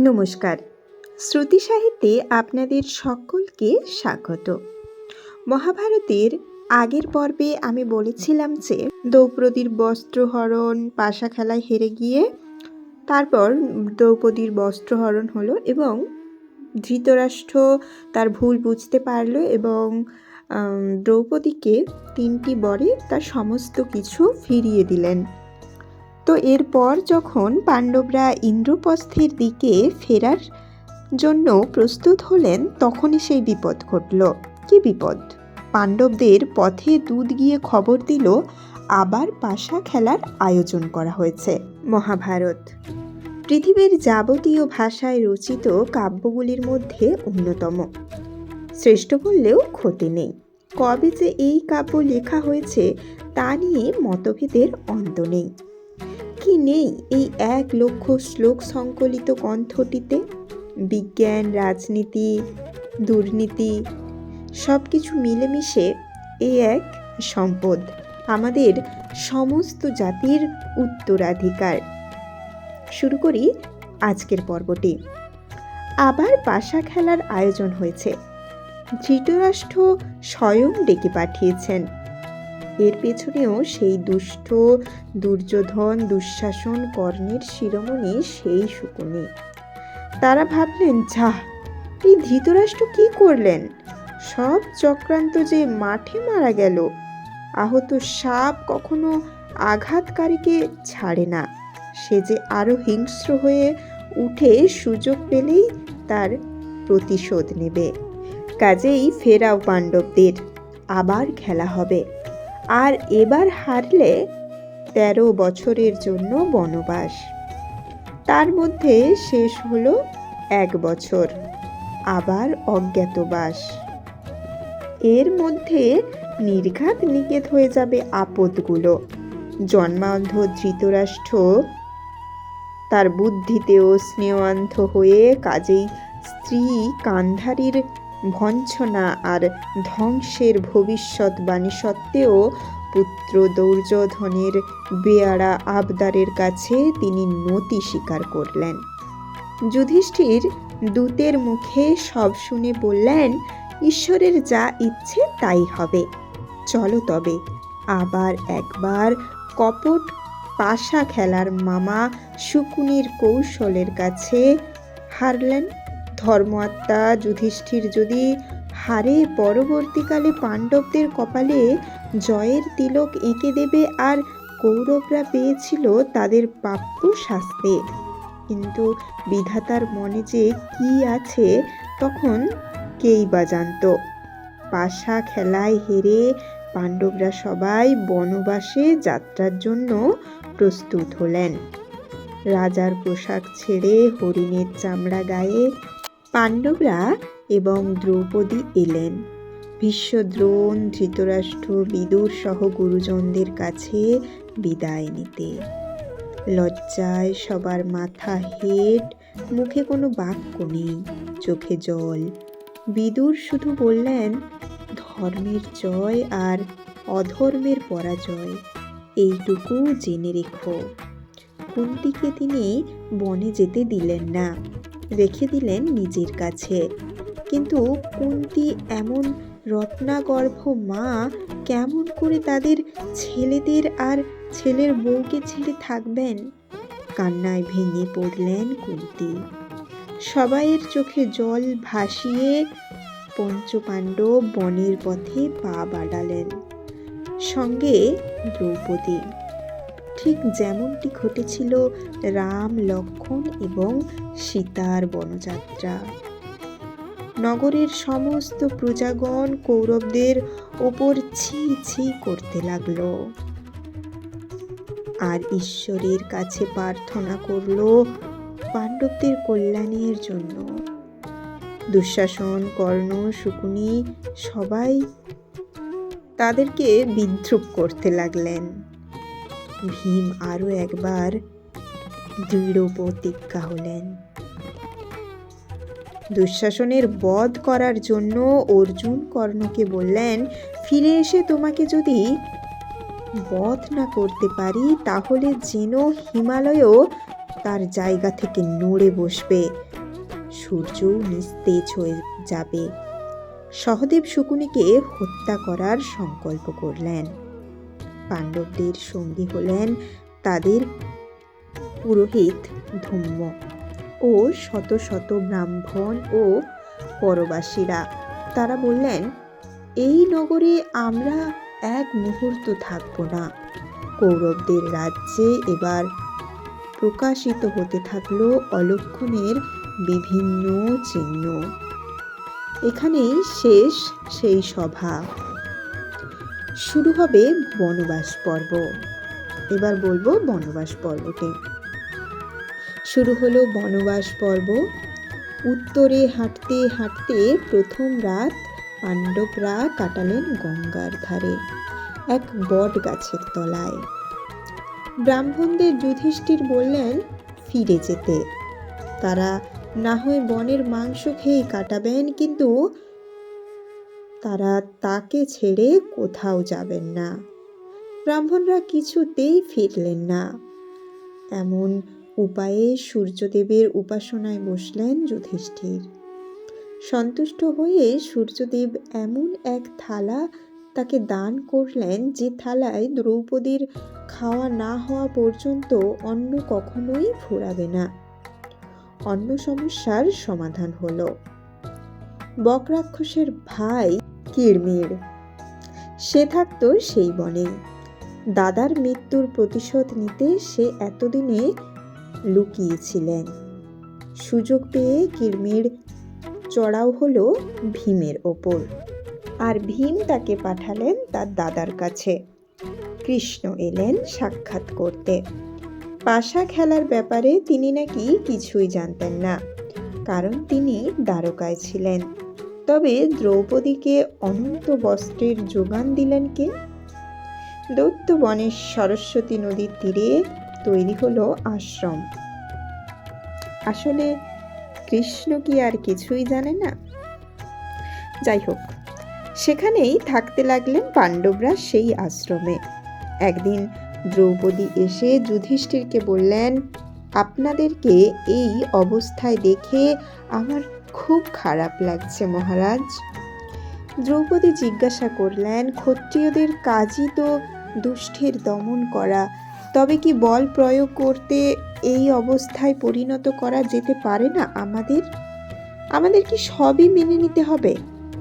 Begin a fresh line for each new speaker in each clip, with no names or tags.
নমস্কার। শ্রুতি সাহিত্যে আপনাদের সকলকে স্বাগত। মহাভারতের আগের পর্বে আমি বলেছিলাম যে, দ্রৌপদীর বস্ত্রহরণ পাশা খেলায় হেরে গিয়ে, তারপর দ্রৌপদীর বস্ত্রহরণ হলো এবং ধৃতরাষ্ট্র তার ভুল বুঝতে পারল এবং দ্রৌপদীকে তিনটি বরে তার সমস্ত কিছু ফিরিয়ে দিলেন। তো এরপর যখন পাণ্ডবরা ইন্দ্রপ্রস্থের দিকে ফেরার জন্য প্রস্তুত হলেন, তখনই সেই বিপদ ঘটল। কি বিপদ? পাণ্ডবদের পথে দুধ গিয়ে খবর দিল, আবার পাশা খেলার আয়োজন করা হয়েছে, মহাভারত। পৃথিবীর যাবতীয় ভাষায় রচিত কাব্যগুলির মধ্যে অন্যতম। শ্রেষ্ঠ বললেও ক্ষতি নেই। কবে যে এই কাব্য লেখা হয়েছে, তা নিয়ে মতভেদের অন্ত নেই। কি নেই এই এক লক্ষ শ্লোক সংকলিত গ্রন্থটিতে? বিজ্ঞান, রাজনীতি, দুর্নীতি সব কিছু মিলেমিশে এই এক সম্পদ, আমাদের সমস্ত জাতির উত্তরাধিকার। শুরু করি আজকের পর্বটি। আবার পাশা খেলার আয়োজন হয়েছে। ধৃতরাষ্ট্র স্বয়ং ডেকে পাঠিয়েছেন। এর পেছনেও সেই দুষ্ট, দুর্যোধন, দুঃশাসন কর্ণের শিরোমণি সেই শুকুনি। তারা ভাবলেন যা এই ধৃতরাষ্ট্র কি করলেন? সব চক্রান্ত যে মাঠে মারা গেল, আহত সাপ কখনো আঘাতকারীকে ছাড়ে না। সে যে আরও হিংস্র হয়ে উঠে সুযোগ পেলেই তার প্রতিশোধ নেবে। কাজেই ফেরাও পাণ্ডবদের, আবার খেলা হবে। আর এবার হারলে তেরো বছরের জন্য বনবাস। তার মধ্যে শেষ হলো এক বছর, আবার অজ্ঞাতবাস এর মধ্যে নির্ঘাত নিকেত হয়ে যাবে আপদগুলো। জন্মান্ধ ধৃতরাষ্ট্র তার বুদ্ধিতেও স্নেহান্ধ হয়ে কাজেই স্ত্রী কান্ধারীর ভঞ্ছনা আর ধ্বংসের ভবিষ্যৎবাণী সত্ত্বেও পুত্র দৌর্যোধনের বেয়ারা আবদারের কাছে তিনি নতি স্বীকার করলেন। যুধিষ্ঠির দূতের মুখে সব শুনে বললেন, ঈশ্বরের যা ইচ্ছে তাই হবে। চলো তবে আবার একবার কপট পাশা খেলার মামা শুকুনির কৌশলের কাছে হারলেন। ধর্মাত্মা যুধিষ্ঠির যদি হারে পরবর্তীকালে পাণ্ডবদের কপালে জয়ের তিলক এঁকে দেবে আর কৌরবরা পেয়েছিল তাদের প্রাপ্য শাস্তি। কিন্তু বিধাতার মনে যে কি আছে তখন কেই বা জানত। পাশা খেলায় হেরে পাণ্ডবরা সবাই বনবাসে যাত্রার জন্য প্রস্তুত হলেন। রাজার পোশাক ছেড়ে হরিণের চামড়া গায়ে পাণ্ডবরা এবং দ্রৌপদী এলেন। ভীষ্মদ্রোণ ধৃতরাষ্ট্র, বিদুর সহ গুরুজনদের কাছে বিদায় নিতে। লজ্জায় সবার মাথা হেট, মুখে কোনো বাক্য নেই, চোখে জল। বিদুর শুধু বললেন, ধর্মের জয় আর অধর্মের পরাজয়, এইটুকু জেনে রেখো। কুন্তিকে তিনি বনে যেতে দিলেন না? রেখে দিলেন নিজের কাছে। কিন্তু কুন্তি এমন রত্নাগর্ভ মা কেমন করে তাদের ছেলেদের আর ছেলের বউকে ছেড়ে থাকবেন? কান্নায় ভেঙে পড়লেন কুন্তি। সবাইয়ের চোখে জল ভাসিয়ে পঞ্চপাণ্ডব বনের পথে পা বাড়ালেন। সঙ্গে দ্রৌপদী ঠিক যেমনটি ঘটেছিল রাম লক্ষ্মণ এবং সীতার বনযাত্রা। নগরের সমস্ত প্রজাগণ কৌরবদের ওপর ছি ছি করতে লাগল। আর ঈশ্বরের কাছে প্রার্থনা করল পাণ্ডবদের কল্যাণের জন্য। দুঃশাসন, কর্ণ, শকুনি সবাই তাদেরকে বিদ্রুপ করতে লাগলেন। ভীম আরও একবার দৃঢ় প্রতিজ্ঞা হলেন। দুঃশাসনের বধ করার জন্য অর্জুন কর্ণকে বললেন, ফিরে এসে তোমাকে যদি বধ না করতে পারি, তাহলে যেন হিমালয়ও তার জায়গা থেকে নড়ে বসবে। সূর্যও নিস্তেজ হয়ে যাবে। সহদেব শকুনিকে হত্যা করার সংকল্প করলেন। পাণ্ডবদের সঙ্গী হলেন তাদের পুরোহিত ধূম্র ও শত শত ব্রাহ্মণ ও পরবাসীরা। তারা বললেন, এই নগরে আমরা এক মুহূর্ত থাকব না। কৌরবদের রাজ্যে এবার প্রকাশিত হতে থাকল অলক্ষণের বিভিন্ন চিহ্ন। এখানেই শেষ সেই সভা। শুরু হবে বনবাস পর্ব। এবার বলব বনবাস পর্বটি শুরু হলো বনবাস পর্ব। উত্তরে হাঁটতে হাঁটতে প্রথম রাত পাণ্ডবরা কাটালেন গঙ্গার ধারে, এক বট গাছের তলায়। ব্রাহ্মণদের যুধিষ্ঠির বললেন, ফিরে যেতে। তারা না হয় বনের মাংস খেয়ে কাটাবেন, কিন্তু তারা তাকে ছেড়ে কোথাও যাবেন না। ব্রাহ্মণরা কিছুতেই ফিরলেন না। এমন উপায়ে সূর্যদেবের উপাসনায় বসলেন যুধিষ্ঠির। সন্তুষ্ট হয়ে সূর্যদেব এমন এক থালা তাকে দান করলেন যে থালায় দ্রৌপদীর খাওয়া না হওয়া পর্যন্ত অন্য কখনোই ফুরাবে না। অন্য সমস্যার সমাধান হলো। বকরাক্ষসের ভাই কিরমির সে থাকতো সেই বনে। দাদার মৃত্যুর প্রতিশোধ নিতে সে এতদিনে লুকিয়েছিলেন। সুযোগ পেয়ে কিরমির চড়াও হলো ভীমের ওপর। আর ভীম তাকে পাঠালেন তার দাদার কাছে। কৃষ্ণ এলেন সাক্ষাৎ করতে। পাশা খেলার ব্যাপারে তিনি নাকি কিছুই জানতেন না, কারণ তিনি দ্বারকায় ছিলেন। তবে দ্রৌপদীকে অনন্ত বস্ত্রের যোগান দিলেন কে? দৈত্য বনের সরস্বতী নদীর তীরে তৈরি হলো আশ্রম। আসলে কৃষ্ণ কি আর কিছুই জানে না? যাই হোক, সেখানেই থাকতে লাগলেন পাণ্ডবরা সেই আশ্রমে। একদিন দ্রৌপদী এসে যুধিষ্ঠিরকে বললেন, আপনাদেরকে এই অবস্থায় দেখে আমার খুব খারাপ লাগছে মহারাজ। দ্রৌপদী জিজ্ঞাসা করলেন, ক্ষত্রিয়দের কাজই তো দুষ্টের দমন করা, তবে কি বল প্রয়োগ করতে এই অবস্থায় পরিণত করা যেতে পারে না আমাদের? আমাদের কি সবই মেনে নিতে হবে?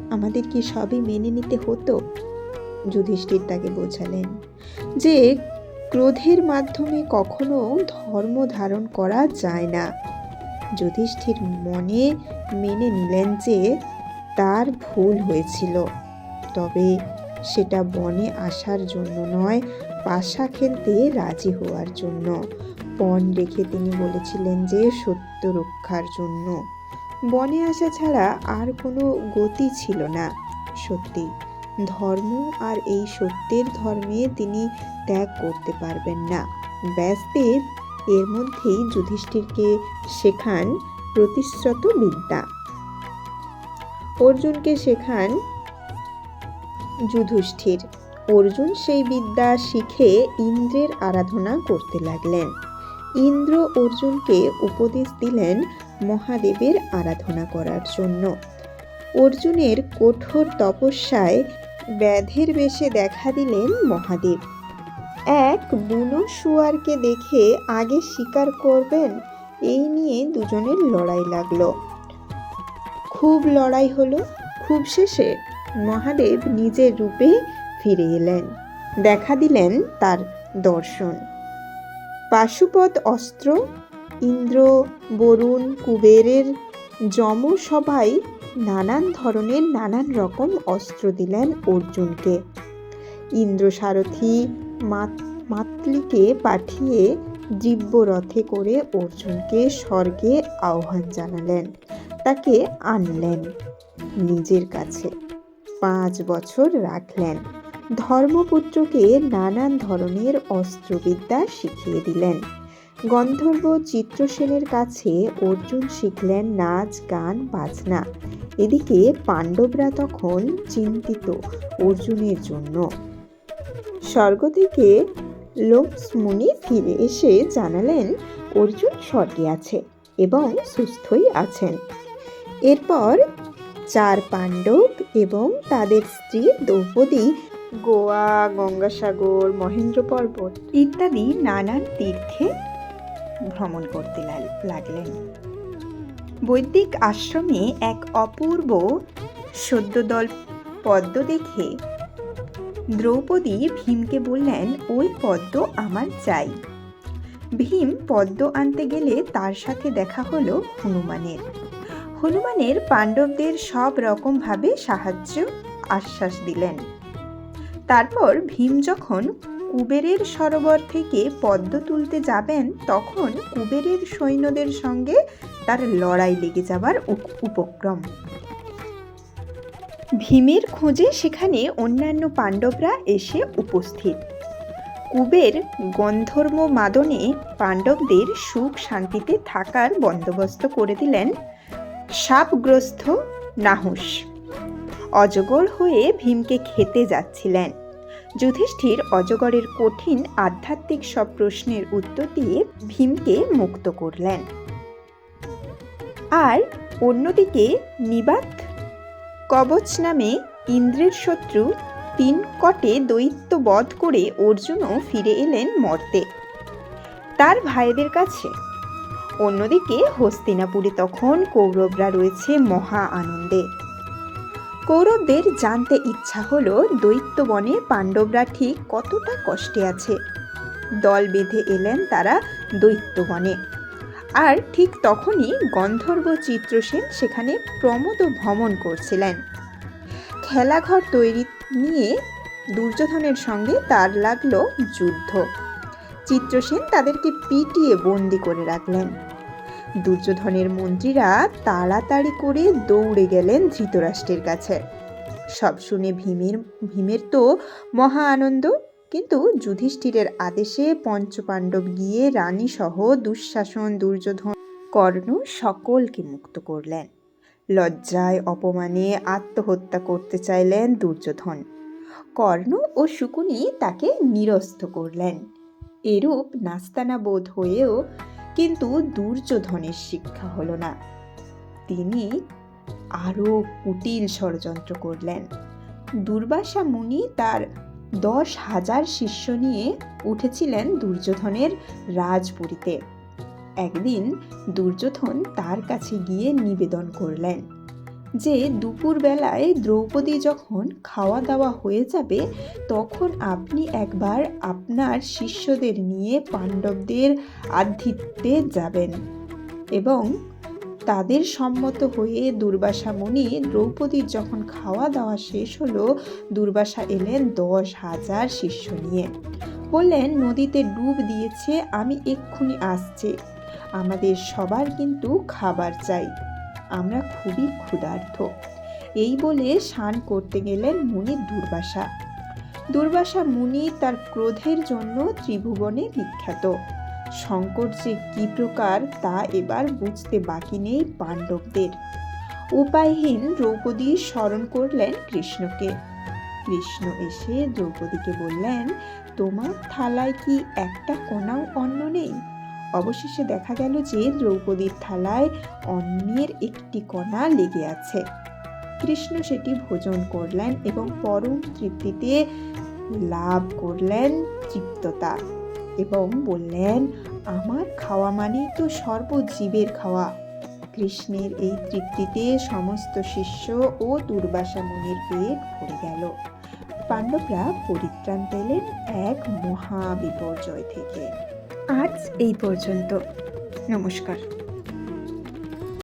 আমাদের কি সবই মেনে নিতে হতো? যুধিষ্ঠির তাকে বোঝালেন যে, ক্রোধের মাধ্যমে কখনো ধর্ম ধারণ করা যায় না। যুধিষ্ঠির মনে মেনে নিলেন যে তার ভুল হয়েছিল। তবে সেটা বনে আসার জন্য নয় পাশা খেলতে রাজি হওয়ার জন্য। পণ রেখে তিনি বলেছিলেন যে সত্য রক্ষার জন্য। বনে আসা ছাড়া আর কোনো গতি ছিল না। সত্যি, ধর্ম আর এই সত্যের ধর্মে তিনি ত্যাগ করতে পারবেন না। ব্যাসদেব এর মধ্যেই যুধিষ্ঠিরকে শেখান প্রতিশ্রত বিদ্যা। অর্জুনকে শেখান যুধিষ্ঠির। অর্জুন সেই বিদ্যা শিখে ইন্দ্রের আরাধনা করতে লাগলেন। ইন্দ্র অর্জুনকে উপদেশ দিলেন মহাদেবের আরাধনা করার জন্য। অর্জুনের কঠোর তপস্যায় ব্যাধের বেশে দেখা দিলেন মহাদেব। এক বুনো শুয়ারকে দেখে আগে শিকার করবেন? এই নিয়ে দুজনের লড়াই লাগল। খুব লড়াই হলো, খুব শেষে মহাদেব নিজের রূপে ফিরে এলেন। দেখা দিলেন তার দর্শন। পাশুপদ অস্ত্র, ইন্দ্র, বরুণ, কুবেরের যম সবাই নানান ধরনের নানান রকম অস্ত্র দিলেন অর্জুনকে। ইন্দ্র সারথী মাতলিকে পাঠিয়ে দিব্য রথে করে অর্জুনকে স্বর্গে আহ্বান জানালেন। তাকে আনলেন, নিজের কাছে পাঁচ বছর রাখলেন। ধর্মপুত্রকে নানান ধরনের অস্ত্রবিদ্যা শিখিয়ে দিলেন। গন্ধর্ব চিত্রসেনের কাছে অর্জুন শিখলেন নাচ, গান, বাজনা। এদিকে পাণ্ডবরা তখন চিন্তিত অর্জুনের জন্য। স্বর্গ থেকে লোকসমুনি ফিরে এসে জানালেন, অর্জুন স্বর্গে আছে এবং সুস্থই আছেন। এরপর চার পাণ্ডব এবং তাদের স্ত্রী দ্রৌপদী, গোয়া, গঙ্গাসাগর, মহেন্দ্র পর্বত ইত্যাদি নানান তীর্থে ভ্রমণ করতে লাগলেন। বৈদিক আশ্রমে এক অপূর্ব সদ্যদল পদ্ম দেখে দ্রৌপদী ভীমকে বললেন, ওই পদ্ম আমার চাই। ভীম পদ্ম আনতে গেলে তার সাথে দেখা হলো হনুমানের। হনুমানের পাণ্ডবদের সব রকমভাবে সাহায্য, আশ্বাস দিলেন। তারপর ভীম যখন কুবেরের সরোবর থেকে পদ্ম তুলতে যাবেন, তখন কুবেরের সৈন্যদের সঙ্গে তার লড়াই লেগে যাবার উপক্রম। ভীমের খোঁজে সেখানে অন্যান্য পাণ্ডবরা এসে উপস্থিত। কুবের গন্ধর্ব মাদনে পাণ্ডবদের সুখ শান্তিতে থাকার বন্দোবস্ত করে দিলেন সাপগ্রস্ত নাহুস অজগর হয়ে ভীমকে খেতে যাচ্ছিলেন। যুধিষ্ঠির অজগরের কঠিন আধ্যাত্মিক সব প্রশ্নের উত্তর দিয়ে ভীমকে মুক্ত করলেন। আর অন্যদিকে নিবাত কবচ নামে ইন্দ্রের শত্রু তিন কটে দৈত্য বধ করে অর্জুনও ফিরে এলেন মর্তে। তার ভাইদের কাছে। অন্যদিকে হস্তিনাপুরে তখন কৌরবরা রয়েছে মহা আনন্দে। কৌরবদের জানতে ইচ্ছা হলো, দৈত্যবনে পাণ্ডবরা ঠিক কতটা কষ্টে আছে। দল বেঁধে এলেন তারা দৈত্য বনে আর ঠিক তখনই গন্ধর্ব চিত্রসেন সেখানে প্রমোদ ভ্রমণ করছিলেন। খেলাঘর তৈরি নিয়ে দুর্যোধনের সঙ্গে তার লাগল যুদ্ধ। চিত্রসেন তাদেরকে পিটিয়ে বন্দি করে রাখলেন। দুর্যোধনের মন্ত্রীরা তাড়াতাড়ি করে দৌড়ে গেলেন ধৃতরাষ্ট্রের কাছে। সব শুনে ভীমের ভীমের তো মহা আনন্দ কিন্তু যুধিষ্ঠিরের আদেশে পঞ্চপাণ্ডব গিয়ে রানী সহ দুঃশাসন, দুর্যোধন, কর্ণ সকলকে মুক্ত করলেন। লজ্জায়, অপমানে আত্মহত্যা করতে চাইলেন দুর্যোধন। কর্ণ ও শুকুনি তাকে নিরস্ত করলেন। এরূপ নাস্তানা বোধ হয়েও কিন্তু দুর্যোধনের শিক্ষা হলো না। তিনি আরও কুটিল ষড়যন্ত্র করলেন। দুর্বাসা মুনি তার দশ হাজার শিষ্য নিয়ে উঠেছিলেন দুর্যোধনের রাজপুরীতে। একদিন দুর্যোধন তার কাছে গিয়ে নিবেদন করলেন যে, দুপুরবেলায় দ্রৌপদী যখন খাওয়া দাওয়া হয়ে যাবে, তখন আপনি একবার আপনার শিষ্যদের নিয়ে পাণ্ডবদের আধিত্যে যাবেন এবং তাদের সম্মত হয়ে দুর্বাসা মুনি দ্রৌপদীর যখন খাওয়া দাওয়া শেষ হলো, দুর্বাসা এলেন দশ হাজার শিষ্য নিয়ে। বললেন, নদীতে ডুব দিয়েছে, আমি এক্ষুনি আসছে। আমাদের সবার কিন্তু খাবার চাই। আমরা খুবই ক্ষুধার্ত। এই বলে স্নান করতে গেলেন মুনি দুর্বাসা। দুর্বাসা মুনি তার ক্রোধের জন্য ত্রিভুবনে বিখ্যাত। সংকট যে কি প্রকার তা এবার বুঝতে বাকি নেই পাণ্ডবদের। উপায়হীন দ্রৌপদী স্মরণ করলেন কৃষ্ণকে। কৃষ্ণ এসে দ্রৌপদীকে বললেন, তোমার থালায় কি একটা কোনাও অন্ন নেই? অবশেষে দেখা গেল যে দ্রৌপদীর থালায় অন্নের একটি কণা লেগে আছে। কৃষ্ণ সেটি ভোজন করলেন এবং পরম তৃপ্তিতে লাভ করলেন তৃপ্ততা। এবং বললেন, আমার খাওয়া মানেই তো সর্বজীবের খাওয়া। কৃষ্ণের এই তৃপ্তিতে সমস্ত শিষ্য ও দুর্বাসা মনের পেট ভরে গেল। পাণ্ডবরা পরিত্রাণ পেলেন এক মহা বিপর্যয় থেকে। আজ এই পর্যন্ত। নমস্কার।